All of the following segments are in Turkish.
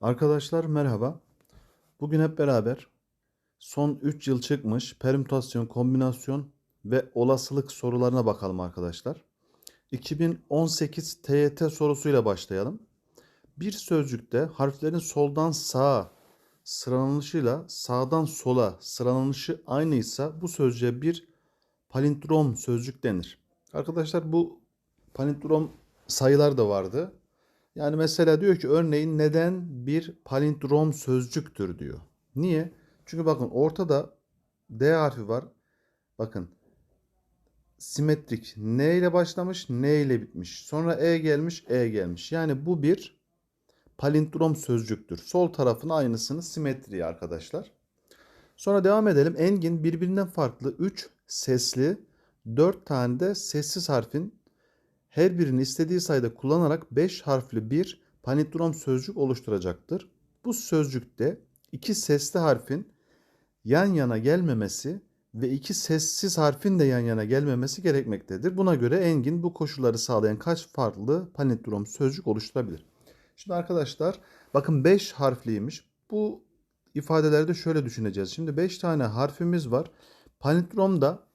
Arkadaşlar merhaba. Bugün hep beraber son 3 yıl çıkmış permütasyon, kombinasyon ve olasılık sorularına bakalım arkadaşlar. 2018 TYT sorusuyla başlayalım. Bir sözcükte harflerin soldan sağa sıralanışıyla sağdan sola sıralanışı aynıysa bu sözcüğe bir palindrom sözcük denir. Arkadaşlar bu palindrom sayılar da vardı. Yani mesela diyor ki örneğin neden bir palindrom sözcüktür diyor. Niye? Çünkü bakın ortada D harfi var. Bakın simetrik N ile başlamış, N ile bitmiş. Sonra E gelmiş, E gelmiş. Yani bu bir palindrom sözcüktür. Sol tarafın aynısını simetriye arkadaşlar. Sonra devam edelim. Engin birbirinden farklı 3 sesli 4 tane de sessiz harfin her birini istediği sayıda kullanarak 5 harfli bir palindrom sözcük oluşturacaktır. Bu sözcükte iki sesli harfin yan yana gelmemesi ve iki sessiz harfin de yan yana gelmemesi gerekmektedir. Buna göre Engin bu koşulları sağlayan kaç farklı palindrom sözcük oluşturabilir? Şimdi arkadaşlar bakın 5 harfliymiş. Bu ifadelerde şöyle düşüneceğiz. Şimdi 5 tane harfimiz var. Palindromda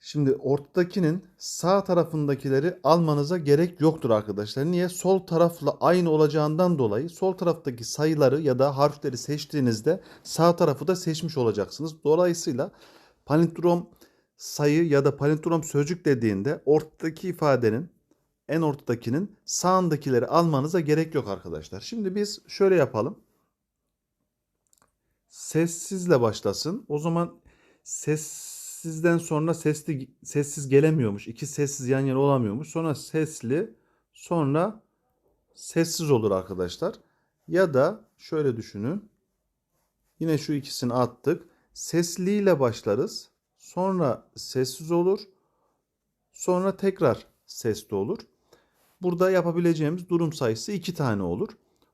Şimdi ortadakinin sağ tarafındakileri almanıza gerek yoktur arkadaşlar. Niye? Sol tarafla aynı olacağından dolayı sol taraftaki sayıları ya da harfleri seçtiğinizde sağ tarafı da seçmiş olacaksınız. Dolayısıyla palindrom sayı ya da palindrom sözcük dediğinde ortadaki ifadenin en ortadakinin sağındakileri almanıza gerek yok arkadaşlar. Şimdi biz şöyle yapalım. Sessizle başlasın. O zaman sessizden sonra sesli sessiz gelemiyormuş. İki sessiz yan yana olamıyormuş. Sonra sesli, sonra sessiz olur arkadaşlar. Ya da şöyle düşünün. Yine şu ikisini attık. Sesliyle başlarız. Sonra sessiz olur. Sonra tekrar sesli olur. Burada yapabileceğimiz durum sayısı iki tane olur.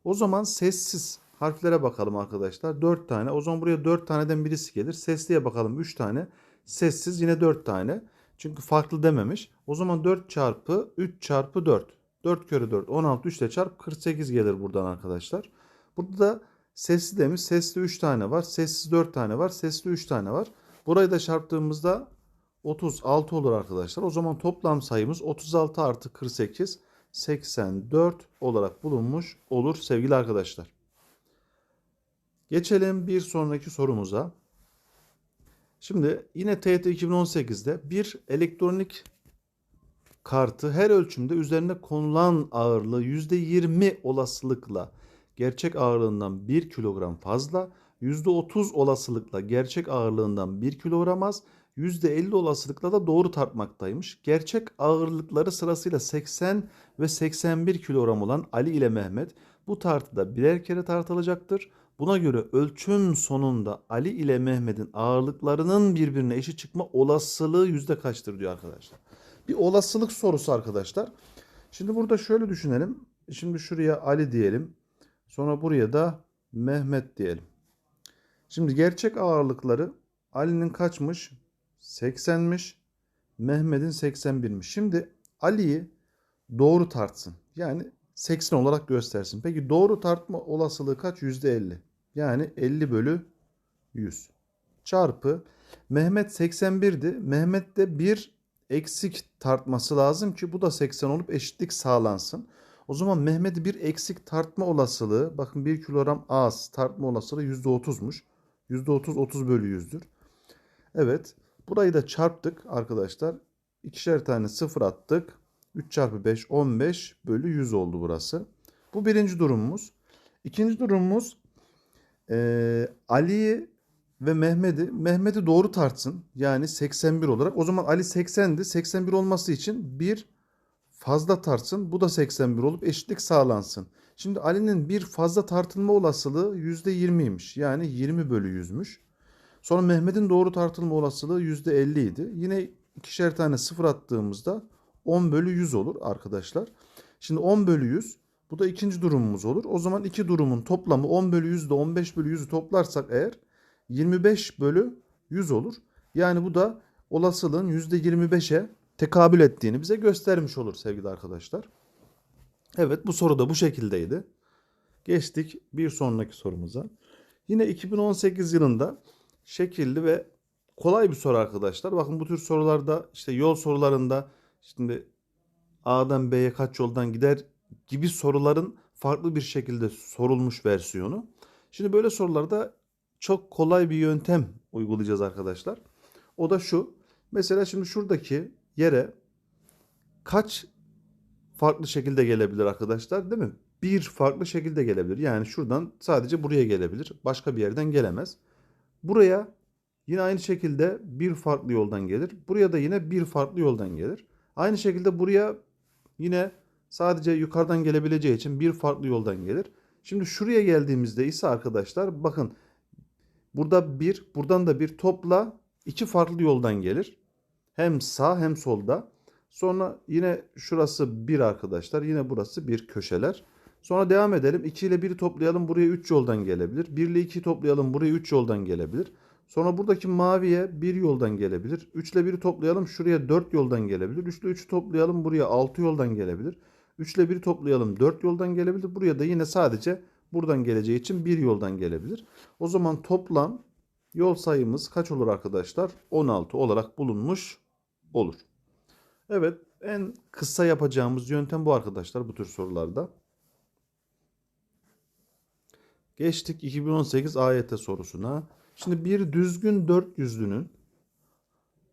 O zaman sessiz harflere bakalım arkadaşlar. 4 tane. O zaman buraya 4 taneden birisi gelir. Sesliye bakalım 3 tane. Sessiz yine 4 tane. Çünkü farklı dememiş. O zaman 4 çarpı 3 çarpı 4. 4 kere 4 16 3 ile çarp 48 gelir buradan arkadaşlar. Burada da sesli demiş. Sesli 3 tane var. Sessiz 4 tane var. Sesli 3 tane var. Burayı da çarptığımızda 36 olur arkadaşlar. O zaman toplam sayımız 36 artı 48 84 olarak bulunmuş olur sevgili arkadaşlar. Geçelim bir sonraki sorumuza. Şimdi yine TYT 2018'de bir elektronik kartı her ölçümde üzerine konulan ağırlığı %20 olasılıkla gerçek ağırlığından 1 kilogram fazla, %30 olasılıkla gerçek ağırlığından 1 kilogram az, %50 olasılıkla da doğru tartmaktaymış. Gerçek ağırlıkları sırasıyla 80 ve 81 kilogram olan Ali ile Mehmet bu tartıda birer kere tartılacaktır. Buna göre ölçüm sonunda Ali ile Mehmet'in ağırlıklarının birbirine eşit çıkma olasılığı yüzde kaçtır diyor arkadaşlar. Bir olasılık sorusu arkadaşlar. Şimdi burada şöyle düşünelim. Şimdi şuraya Ali diyelim. Sonra buraya da Mehmet diyelim. Şimdi gerçek ağırlıkları Ali'nin kaçmış? 80'miş. Mehmet'in 81'miş. Şimdi Ali'yi doğru tartsın. Yani 80 olarak göstersin. Peki doğru tartma olasılığı kaç? %50. Yani 50 bölü 100. Çarpı Mehmet 81'di. Mehmet de bir eksik tartması lazım ki bu da 80 olup eşitlik sağlansın. O zaman Mehmet'i bir eksik tartma olasılığı bakın 1 kilogram az tartma olasılığı %30'muş. %30 30 bölü 100'dür. Evet burayı da çarptık arkadaşlar. İkişer tane sıfır attık. 3 çarpı 5 15 bölü 100 oldu burası. Bu birinci durumumuz. İkinci durumumuz e, Ali'yi ve Mehmet'i Mehmet'i doğru tartsın. Yani 81 olarak. O zaman Ali 80'di. 81 olması için bir fazla tartsın. Bu da 81 olup eşitlik sağlansın. Şimdi Ali'nin bir fazla tartılma olasılığı %20'ymiş. Yani 20 bölü 100'müş. Sonra Mehmet'in doğru tartılma olasılığı %50 idi. Yine ikişer tane sıfır attığımızda 10 bölü 100 olur arkadaşlar. Şimdi 10 bölü 100 bu da ikinci durumumuz olur. O zaman iki durumun toplamı 10 bölü 100 ile 15 bölü 100'ü toplarsak eğer 25 bölü 100 olur. Yani bu da olasılığın %25'e tekabül ettiğini bize göstermiş olur sevgili arkadaşlar. Evet bu soru da bu şekildeydi. Geçtik bir sonraki sorumuza. Yine 2018 yılında şekilli ve kolay bir soru arkadaşlar. Bakın bu tür sorularda işte yol sorularında şimdi A'dan B'ye kaç yoldan gider gibi soruların farklı bir şekilde sorulmuş versiyonu. Şimdi böyle sorularda çok kolay bir yöntem uygulayacağız arkadaşlar. O da şu. Mesela şimdi şuradaki yere kaç farklı şekilde gelebilir arkadaşlar değil mi? Bir farklı şekilde gelebilir. Yani şuradan sadece buraya gelebilir. Başka bir yerden gelemez. Buraya yine aynı şekilde bir farklı yoldan gelir. Buraya da yine bir farklı yoldan gelir. Aynı şekilde buraya yine sadece yukarıdan gelebileceği için bir farklı yoldan gelir. Şimdi şuraya geldiğimizde ise arkadaşlar bakın burada bir buradan da bir topla iki farklı yoldan gelir. Hem sağ hem solda. Sonra yine şurası bir arkadaşlar. Yine burası bir köşeler. Sonra devam edelim. 2 ile 1'i toplayalım. Buraya 3 yoldan gelebilir. 1 ile 2'yi toplayalım. Buraya 3 yoldan gelebilir. Sonra buradaki maviye 1 yoldan gelebilir. 3 ile 1'i toplayalım. Şuraya 4 yoldan gelebilir. 3 ile 3'ü toplayalım. Buraya 6 yoldan gelebilir. 3 ile 1'i toplayalım. 4 yoldan gelebilir. Buraya da yine sadece buradan geleceği için 1 yoldan gelebilir. O zaman toplam yol sayımız kaç olur arkadaşlar? 16 olarak bulunmuş olur. Evet en kısa yapacağımız yöntem bu arkadaşlar bu tür sorularda. Geçtik 2018 AYT sorusuna. Şimdi bir düzgün dört yüzlünün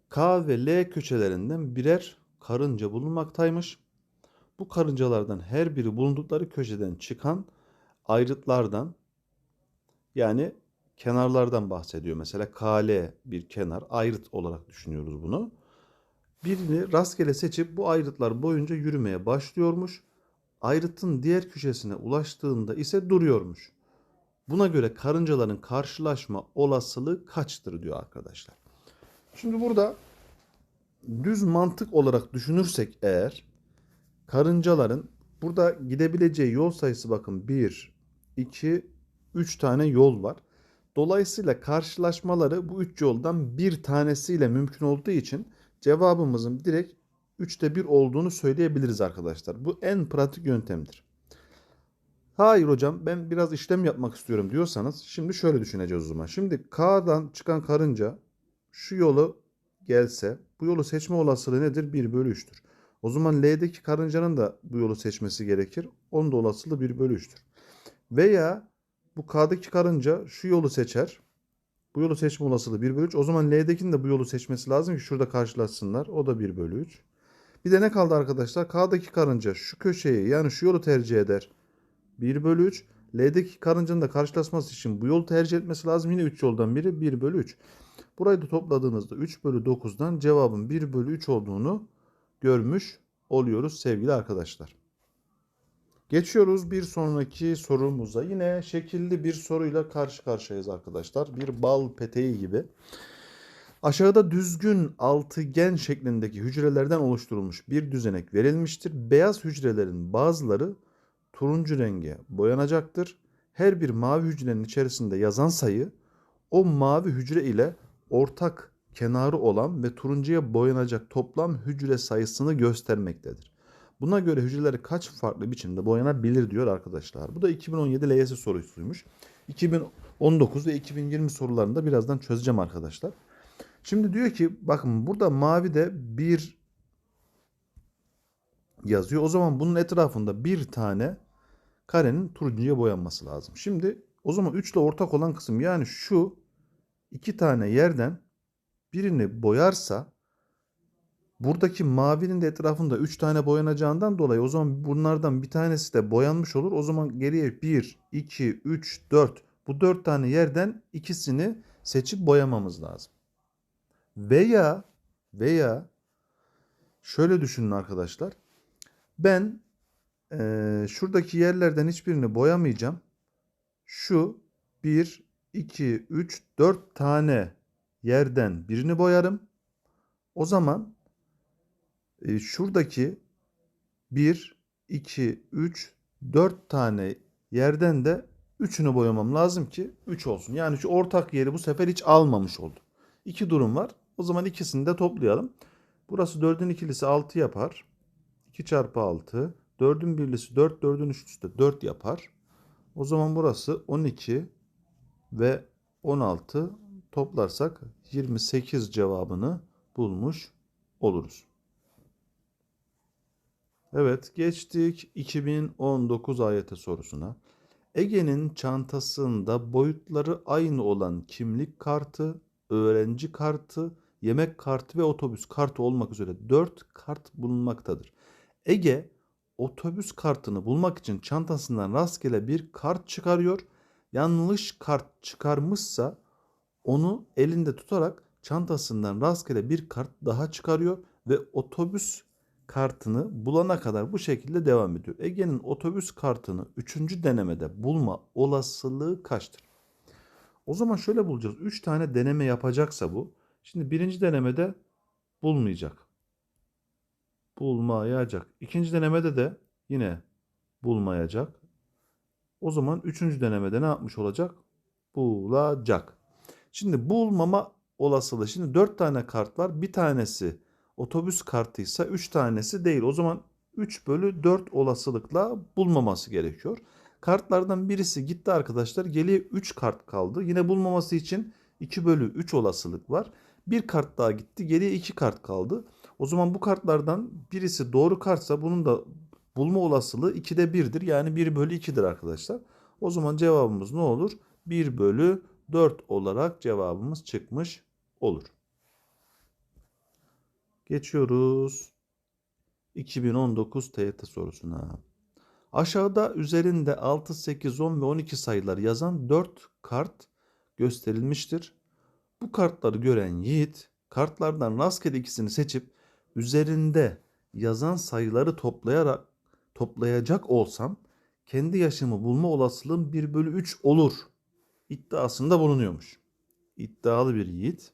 K ve L köşelerinden birer karınca bulunmaktaymış. Bu karıncalardan her biri bulundukları köşeden çıkan ayrıtlardan yani kenarlardan bahsediyor. Mesela KL bir kenar ayrıt olarak düşünüyoruz bunu. Birini rastgele seçip bu ayrıtlar boyunca yürümeye başlıyormuş. Ayrıtın diğer köşesine ulaştığında ise duruyormuş. Buna göre karıncaların karşılaşma olasılığı kaçtır diyor arkadaşlar. Şimdi burada düz mantık olarak düşünürsek eğer karıncaların burada gidebileceği yol sayısı bakın 1, 2, 3 tane yol var. Dolayısıyla karşılaşmaları bu 3 yoldan bir tanesiyle mümkün olduğu için cevabımızın direkt 3'te 1 olduğunu söyleyebiliriz arkadaşlar. Bu en pratik yöntemdir. Hayır hocam ben biraz işlem yapmak istiyorum diyorsanız şimdi şöyle düşüneceğiz o zaman. Şimdi K'dan çıkan karınca şu yolu gelse bu yolu seçme olasılığı nedir? 1 bölü 3'tür. O zaman L'deki karıncanın da bu yolu seçmesi gerekir. Onun da olasılığı 1 bölü 3'tür. Veya bu K'daki karınca şu yolu seçer. Bu yolu seçme olasılığı 1 bölü 3. O zaman L'dekinin de bu yolu seçmesi lazım ki şurada karşılaşsınlar. O da 1 bölü 3. Bir de ne kaldı arkadaşlar? K'daki karınca şu köşeyi yani şu yolu tercih eder. 1 bölü 3. L'deki karıncanın da karşılaşması için bu yolu tercih etmesi lazım. Yine 3 yoldan biri 1 bölü 3. Burayı da topladığınızda 3 bölü 9'dan cevabın 1 bölü 3 olduğunu görmüş oluyoruz sevgili arkadaşlar. Geçiyoruz bir sonraki sorumuza. Yine şekilli bir soruyla karşı karşıyayız arkadaşlar. Bir bal peteği gibi. Aşağıda düzgün altıgen şeklindeki hücrelerden oluşturulmuş bir düzenek verilmiştir. Beyaz hücrelerin bazıları turuncu renge boyanacaktır. Her bir mavi hücrenin içerisinde yazan sayı o mavi hücre ile ortak kenarı olan ve turuncuya boyanacak toplam hücre sayısını göstermektedir. Buna göre hücreleri kaç farklı biçimde boyanabilir diyor arkadaşlar. Bu da 2017 LYS sorusuymuş. 2019 ve 2020 sorularında birazdan çözeceğim arkadaşlar. Şimdi diyor ki bakın burada mavi de bir yazıyor. O zaman bunun etrafında bir tane karenin turuncuya boyanması lazım. Şimdi o zaman 3 ile ortak olan kısım yani şu iki tane yerden birini boyarsa buradaki mavinin de etrafında 3 tane boyanacağından dolayı o zaman bunlardan bir tanesi de boyanmış olur. O zaman geriye 1, 2, 3, 4 bu 4 tane yerden ikisini seçip boyamamız lazım. Veya veya şöyle düşünün arkadaşlar. Ben e, şuradaki yerlerden hiçbirini boyamayacağım. Şu 1, 2, 3, 4 tane yerden birini boyarım. O zaman e, şuradaki 1, 2, 3, 4 tane yerden de 3'ünü boyamam lazım ki 3 olsun. Yani şu ortak yeri bu sefer hiç almamış oldu. İki durum var. O zaman ikisini de toplayalım. Burası 4'ün ikilisi 6 yapar. 2 çarpı 6. 4'ün birlisi 4, 4'ün üçlüsü de 4 yapar. O zaman burası 12 ve 16 toplarsak 28 cevabını bulmuş oluruz. Evet, geçtik 2019 ayeti sorusuna. Ege'nin çantasında boyutları aynı olan kimlik kartı, öğrenci kartı, yemek kartı ve otobüs kartı olmak üzere 4 kart bulunmaktadır. Ege otobüs kartını bulmak için çantasından rastgele bir kart çıkarıyor. Yanlış kart çıkarmışsa onu elinde tutarak çantasından rastgele bir kart daha çıkarıyor ve otobüs kartını bulana kadar bu şekilde devam ediyor. Ege'nin otobüs kartını 3. denemede bulma olasılığı kaçtır? O zaman şöyle bulacağız. 3 tane deneme yapacaksa bu. Şimdi birinci denemede bulmayacak. Bulmayacak. İkinci denemede de yine bulmayacak. O zaman üçüncü denemede ne yapmış olacak? Bulacak. Şimdi bulmama olasılığı. Şimdi 4 tane kart var. Bir tanesi otobüs kartıysa 3 tanesi değil. O zaman 3 bölü 4 olasılıkla bulmaması gerekiyor. Kartlardan birisi gitti arkadaşlar. Geriye 3 kart kaldı. Yine bulmaması için 2 bölü 3 olasılık var. Bir kart daha gitti. Geriye 2 kart kaldı. O zaman bu kartlardan birisi doğru kartsa bunun da bulma olasılığı 2'de 1'dir. Yani 1 bölü 2'dir arkadaşlar. O zaman cevabımız ne olur? 1 bölü 4 olarak cevabımız çıkmış olur. Geçiyoruz 2019 TYT sorusuna. Aşağıda üzerinde 6, 8, 10 ve 12 sayıları yazan 4 kart gösterilmiştir. Bu kartları gören Yiğit kartlardan rastgele ikisini seçip üzerinde yazan sayıları toplayarak toplayacak olsam kendi yaşımı bulma olasılığım 1 bölü 3 olur iddiasında bulunuyormuş. İddialı bir yiğit.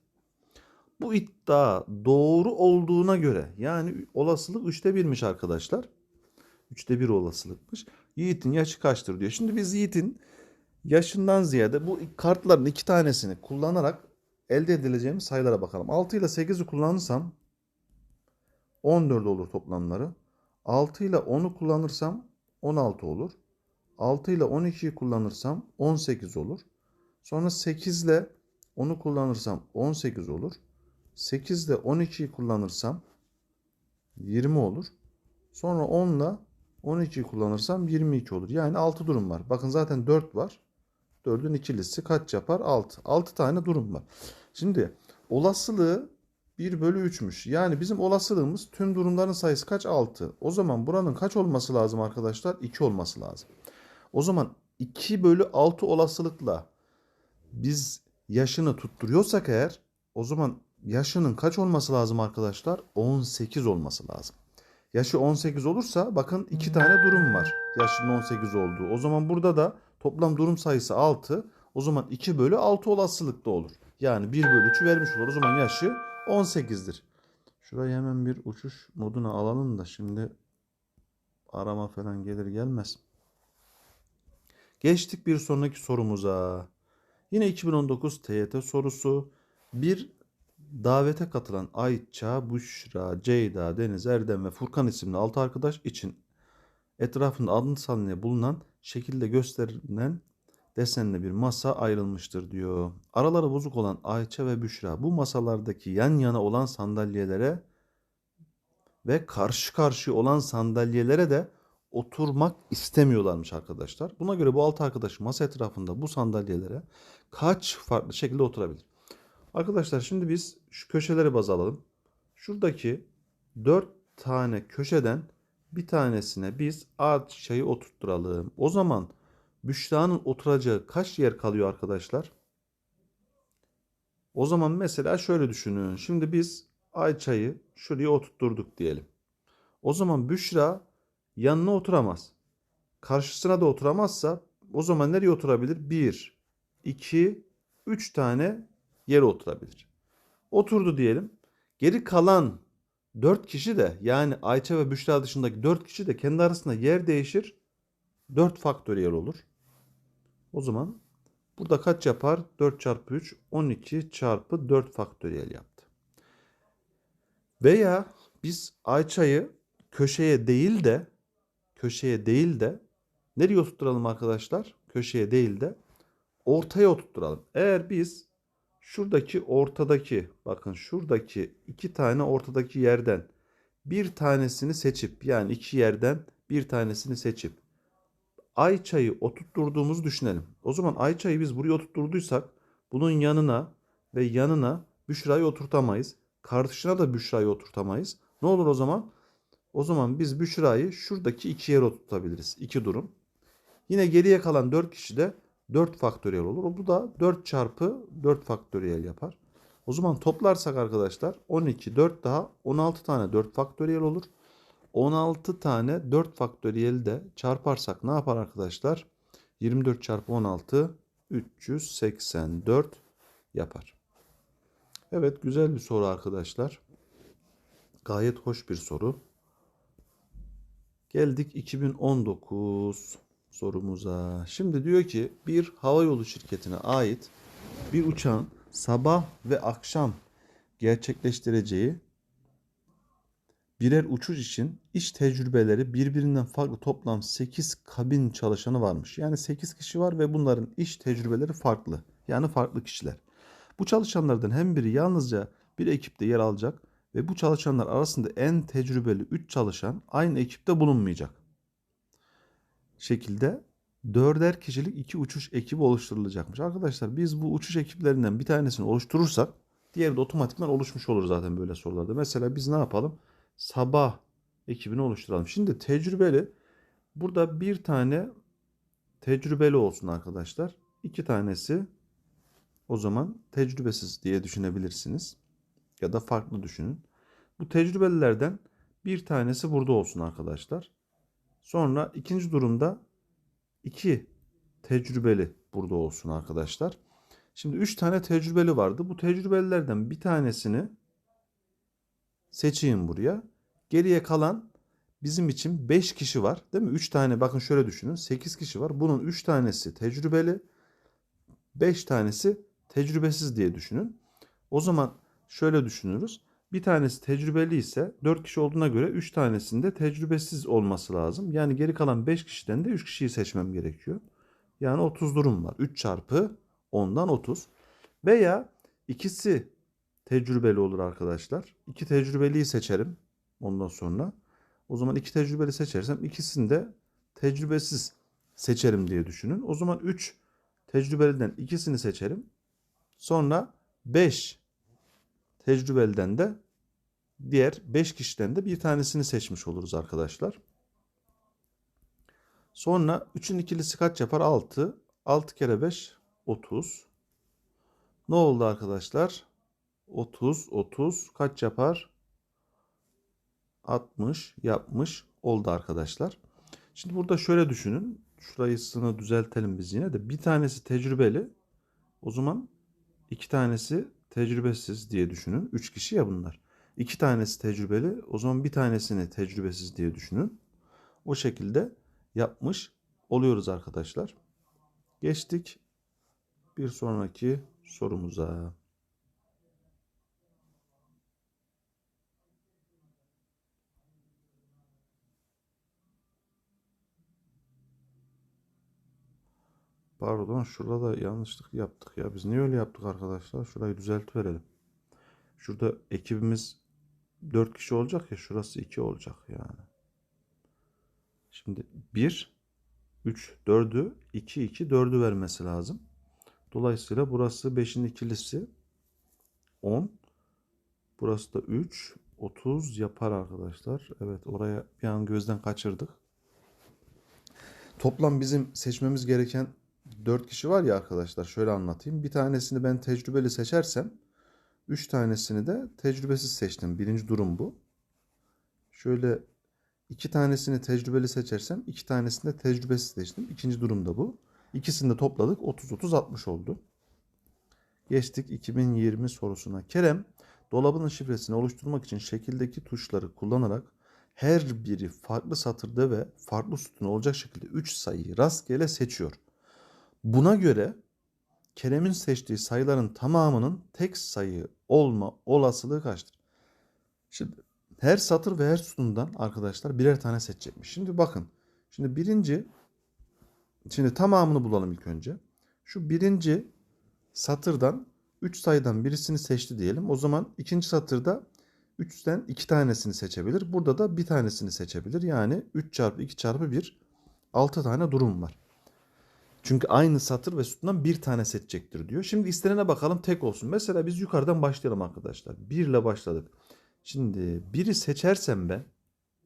Bu iddia doğru olduğuna göre yani olasılık 3'te 1'miş arkadaşlar. 3'te 1 olasılıkmış. Yiğit'in yaşı kaçtır diyor. Şimdi biz Yiğit'in yaşından ziyade bu kartların iki tanesini kullanarak elde edileceğimiz sayılara bakalım. 6 ile 8'i kullanırsam 14 olur toplamları. 6 ile 10'u kullanırsam 16 olur. 6 ile 12'yi kullanırsam 18 olur. Sonra 8 ile 10'u kullanırsam 18 olur. 8 ile 12'yi kullanırsam 20 olur. Sonra 10 ile 12'yi kullanırsam 22 olur. Yani 6 durum var. Bakın zaten 4 var. 4'ün ikilisi kaç yapar? 6. 6 tane durum var. Şimdi olasılığı 1 bölü 3'müş. Yani bizim olasılığımız tüm durumların sayısı kaç? 6. O zaman buranın kaç olması lazım arkadaşlar? 2 olması lazım. O zaman 2 bölü 6 olasılıkla biz yaşını tutturuyorsak eğer o zaman yaşının kaç olması lazım arkadaşlar? 18 olması lazım. Yaşı 18 olursa bakın iki tane durum var. Yaşının 18 olduğu. O zaman burada da toplam durum sayısı 6. O zaman 2 bölü 6 olasılıkta olur. Yani 1 bölü 3'ü vermiş olur. O zaman yaşı 18'dir. Şurayı hemen bir uçuş moduna alalım da şimdi arama falan gelir gelmez. Geçtik bir sonraki sorumuza. Yine 2019 TYT sorusu. Bir davete katılan Ayça, Büşra, Ceyda, Deniz, Erdem ve Furkan isimli 6 arkadaş için etrafında adını sanıya bulunan şekilde gösterilen desenli bir masa ayrılmıştır diyor. Araları bozuk olan Ayça ve Büşra bu masalardaki yan yana olan sandalyelere ve karşı karşıya olan sandalyelere de oturmak istemiyorlarmış arkadaşlar. Buna göre bu altı arkadaş masa etrafında bu sandalyelere kaç farklı şekilde oturabilir? Arkadaşlar şimdi biz şu köşeleri baz alalım. Şuradaki dört tane köşeden bir tanesine biz Ayça'yı oturtturalım. O zaman Büşra'nın oturacağı kaç yer kalıyor arkadaşlar? O zaman mesela şöyle düşünün. Şimdi biz Ayça'yı şuraya oturtturduk diyelim. O zaman Büşra yanına oturamaz. Karşısına da oturamazsa o zaman nereye oturabilir? 1, 2, 3 tane yere oturabilir. Oturdu diyelim. Geri kalan 4 kişi de yani Ayça ve Büşra dışındaki 4 kişi de kendi arasında yer değişir. 4 faktöriyel olur. O zaman burada kaç yapar? 4 çarpı 3 12 çarpı 4 faktöriyel yaptı. Veya biz Ayça'yı köşeye değil de köşeye değil de nereye oturtturalım arkadaşlar? köşeye değil de ortaya oturtturalım. Eğer biz şuradaki ortadaki bakın şuradaki iki tane ortadaki yerden bir tanesini seçip yani iki yerden bir tanesini seçip ay çayı oturtturduğumuzu düşünelim. O zaman ay çayı biz buraya oturtturduysak bunun yanına ve yanına Büşra'yı oturtamayız. Karşına da Büşra'yı oturtamayız. Ne olur o zaman? O zaman biz Büşra'yı şuradaki iki yere oturtabiliriz. İki durum. Yine geriye kalan 4 kişi de 4 faktöriyel olur. Bu da 4 çarpı 4 faktöriyel yapar. O zaman toplarsak arkadaşlar 12, 4 daha 16 tane 4 faktöriyel olur. 16 tane 4 faktöriyeli de çarparsak ne yapar arkadaşlar? 24 çarpı 16 384 yapar. Evet güzel bir soru arkadaşlar. Gayet hoş bir soru. Geldik 2019 sorumuza. Şimdi diyor ki bir havayolu şirketine ait bir uçağın sabah ve akşam gerçekleştireceği birer uçuş için iş tecrübeleri birbirinden farklı toplam 8 kabin çalışanı varmış. Yani 8 kişi var ve bunların iş tecrübeleri farklı. Yani farklı kişiler. Bu çalışanlardan hem biri yalnızca bir ekipte yer alacak ve bu çalışanlar arasında en tecrübeli 3 çalışan aynı ekipte bulunmayacak. Şekilde dörder kişilik iki uçuş ekibi oluşturulacakmış. Arkadaşlar biz bu uçuş ekiplerinden bir tanesini oluşturursak diğeri de otomatikman oluşmuş olur zaten böyle sorularda. Mesela biz ne yapalım? Sabah ekibini oluşturalım. Şimdi tecrübeli burada bir tane tecrübeli olsun arkadaşlar. İki tanesi o zaman tecrübesiz diye düşünebilirsiniz. Ya da farklı düşünün. Bu tecrübelilerden bir tanesi burada olsun arkadaşlar. Sonra ikinci durumda iki tecrübeli burada olsun arkadaşlar. Şimdi üç tane tecrübeli vardı. Bu tecrübelilerden bir tanesini seçeyim buraya. Geriye kalan bizim için 5 kişi var. Değil mi? 3 tane bakın şöyle düşünün. 8 kişi var. Bunun 3 tanesi tecrübeli. 5 tanesi tecrübesiz diye düşünün. O zaman şöyle düşünürüz. Bir tanesi tecrübeli ise 4 kişi olduğuna göre 3 tanesinde tecrübesiz olması lazım. Yani geri kalan 5 kişiden de 3 kişiyi seçmem gerekiyor. Yani 30 durum var. 3 çarpı 10'dan 30. Veya ikisi tecrübeli olur arkadaşlar. İki tecrübeliyi seçerim ondan sonra. O zaman iki tecrübeli seçersem ikisini de tecrübesiz seçerim diye düşünün. O zaman 3 tecrübeliden ikisini seçerim. Sonra 5 tecrübeliden de diğer 5 kişiden de bir tanesini seçmiş oluruz arkadaşlar. Sonra 3'ün ikilisi kaç yapar? 6. 6 kere 5 30. Ne oldu arkadaşlar? 30 30 kaç yapar? 60 yapmış oldu arkadaşlar. Şimdi burada şöyle düşünün. Şurayısını düzeltelim biz yine de. Bir tanesi tecrübeli. O zaman iki tanesi tecrübesiz diye düşünün. Üç kişi ya bunlar. İki tanesi tecrübeli. O zaman bir tanesini tecrübesiz diye düşünün. O şekilde yapmış oluyoruz arkadaşlar. Geçtik bir sonraki sorumuza. Pardon şurada da yanlışlık yaptık ya. Biz niye öyle yaptık arkadaşlar? Şurayı düzeltiverelim. Şurada ekibimiz 4 kişi olacak ya şurası 2 olacak yani. Şimdi 1 3 4'ü 2 2 4'ü vermesi lazım. Dolayısıyla burası 5'in ikilisi 10. Burası da 3 30 yapar arkadaşlar. Evet oraya bir an gözden kaçırdık. Toplam bizim seçmemiz gereken 4 kişi var ya arkadaşlar şöyle anlatayım. Bir tanesini ben tecrübeli seçersem 3 tanesini de tecrübesiz seçtim. Birinci durum bu. Şöyle iki tanesini tecrübeli seçersem iki tanesini de tecrübesiz seçtim. İkinci durum da bu. İkisini de topladık 30-30-60 oldu. Geçtik 2020 sorusuna. Kerem dolabının şifresini oluşturmak için şekildeki tuşları kullanarak her biri farklı satırda ve farklı sütun olacak şekilde 3 sayıyı rastgele seçiyor. Buna göre Kerem'in seçtiği sayıların tamamının tek sayı olma olasılığı kaçtır? Şimdi her satır ve her sütundan arkadaşlar birer tane seçecekmiş. Şimdi bakın. Şimdi birinci Şimdi tamamını bulalım ilk önce. Şu birinci satırdan 3 sayıdan birisini seçti diyelim. O zaman ikinci satırda 3'ten 2 tanesini seçebilir. Burada da bir tanesini seçebilir. Yani 3 çarpı 2 çarpı 1 6 tane durum var. Çünkü aynı satır ve sütundan bir tane seçecektir diyor. Şimdi istenene bakalım tek olsun. Mesela biz yukarıdan başlayalım arkadaşlar. 1 ile başladık. Şimdi biri seçersem ben,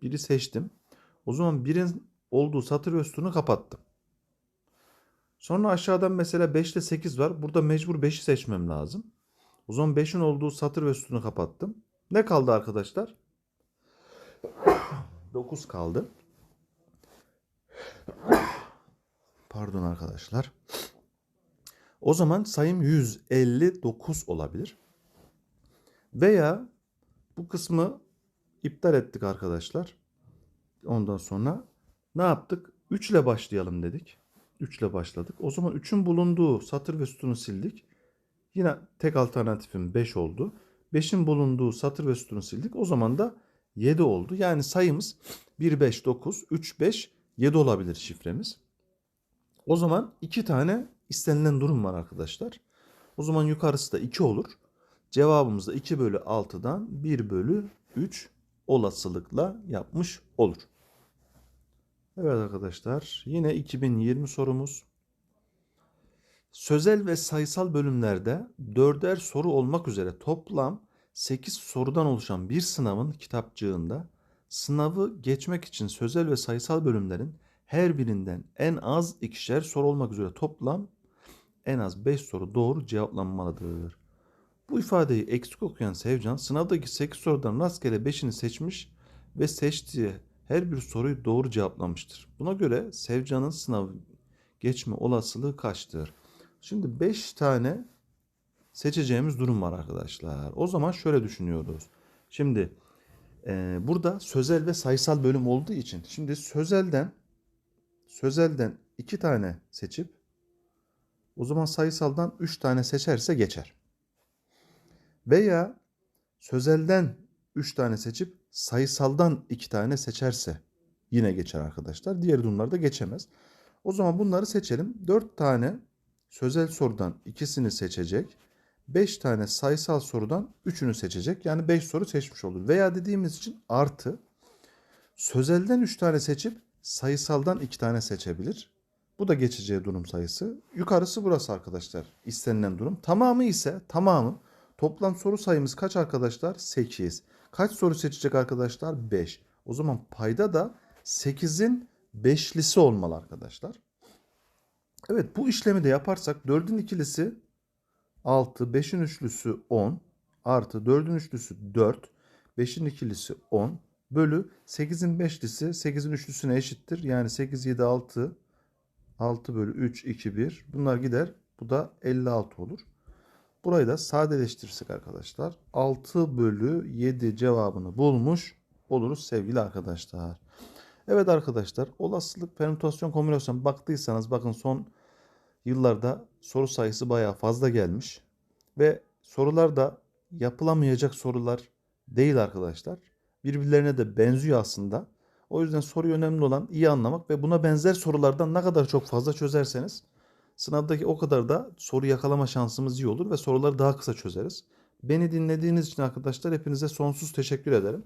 biri seçtim. O zaman birin olduğu satır ve sütunu kapattım. Sonra aşağıdan mesela 5 ile 8 var. Burada mecbur 5'i seçmem lazım. O zaman 5'in olduğu satır ve sütunu kapattım. Ne kaldı arkadaşlar? 9 kaldı. Pardon arkadaşlar. O zaman sayım 159 olabilir. Veya bu kısmı iptal ettik arkadaşlar. Ondan sonra ne yaptık? 3 ile başlayalım dedik. 3 ile başladık. O zaman 3'ün bulunduğu satır ve sütunu sildik. Yine tek alternatifim 5 oldu. 5'in bulunduğu satır ve sütunu sildik. O zaman da 7 oldu. Yani sayımız 1, 5, 9, 3, 5, 7 olabilir şifremiz. O zaman 2 tane istenilen durum var arkadaşlar. O zaman yukarısı da 2 olur. Cevabımız da 2 bölü 6'dan 1 bölü 3 olasılıkla yapmış olur. Evet arkadaşlar yine 2020 sorumuz. Sözel ve sayısal bölümlerde dörder soru olmak üzere toplam 8 sorudan oluşan bir sınavın kitapçığında sınavı geçmek için sözel ve sayısal bölümlerin her birinden en az ikişer soru olmak üzere toplam en az 5 soru doğru cevaplanmalıdır. Bu ifadeyi eksik okuyan Sevcan sınavdaki 8 sorudan rastgele 5'ini seçmiş ve seçtiği her bir soruyu doğru cevaplamıştır. Buna göre Sevcan'ın sınavı geçme olasılığı kaçtır? Şimdi 5 tane seçeceğimiz durum var arkadaşlar. O zaman şöyle düşünüyoruz. Şimdi e, burada sözel ve sayısal bölüm olduğu için şimdi sözelden sözelden 2 tane seçip o zaman sayısaldan 3 tane seçerse geçer. Veya sözelden 3 tane seçip sayısaldan 2 tane seçerse yine geçer arkadaşlar. Diğer durumlarda geçemez. O zaman bunları seçelim. 4 tane sözel sorudan ikisini seçecek. 5 tane sayısal sorudan 3'ünü seçecek. Yani 5 soru seçmiş olur. Veya dediğimiz için artı sözelden 3 tane seçip sayısaldan 2 tane seçebilir. Bu da geçeceği durum sayısı. Yukarısı burası arkadaşlar. istenilen durum. Tamamı ise tamamı Toplam soru sayımız kaç arkadaşlar? 8. Kaç soru seçecek arkadaşlar? 5. O zaman payda da 8'in 5'lisi olmalı arkadaşlar. Evet bu işlemi de yaparsak 4'ün ikilisi 6, 5'in üçlüsü 10 artı 4'ün üçlüsü 4, 5'in ikilisi 10 bölü 8'in beşlisi 8'in üçlüsüne eşittir. Yani 8, 7, 6, 6 bölü 3, 2, 1 bunlar gider. Bu da 56 olur. Burayı da sadeleştirirsek arkadaşlar 6 bölü 7 cevabını bulmuş oluruz sevgili arkadaşlar. Evet arkadaşlar olasılık permütasyon kombinasyon baktıysanız bakın son yıllarda soru sayısı bayağı fazla gelmiş. Ve sorular da yapılamayacak sorular değil arkadaşlar. Birbirlerine de benziyor aslında. O yüzden soruyu önemli olan iyi anlamak ve buna benzer sorulardan ne kadar çok fazla çözerseniz Sınavdaki o kadar da soru yakalama şansımız iyi olur ve soruları daha kısa çözeriz. Beni dinlediğiniz için arkadaşlar hepinize sonsuz teşekkür ederim.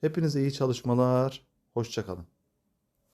Hepinize iyi çalışmalar. Hoşçakalın.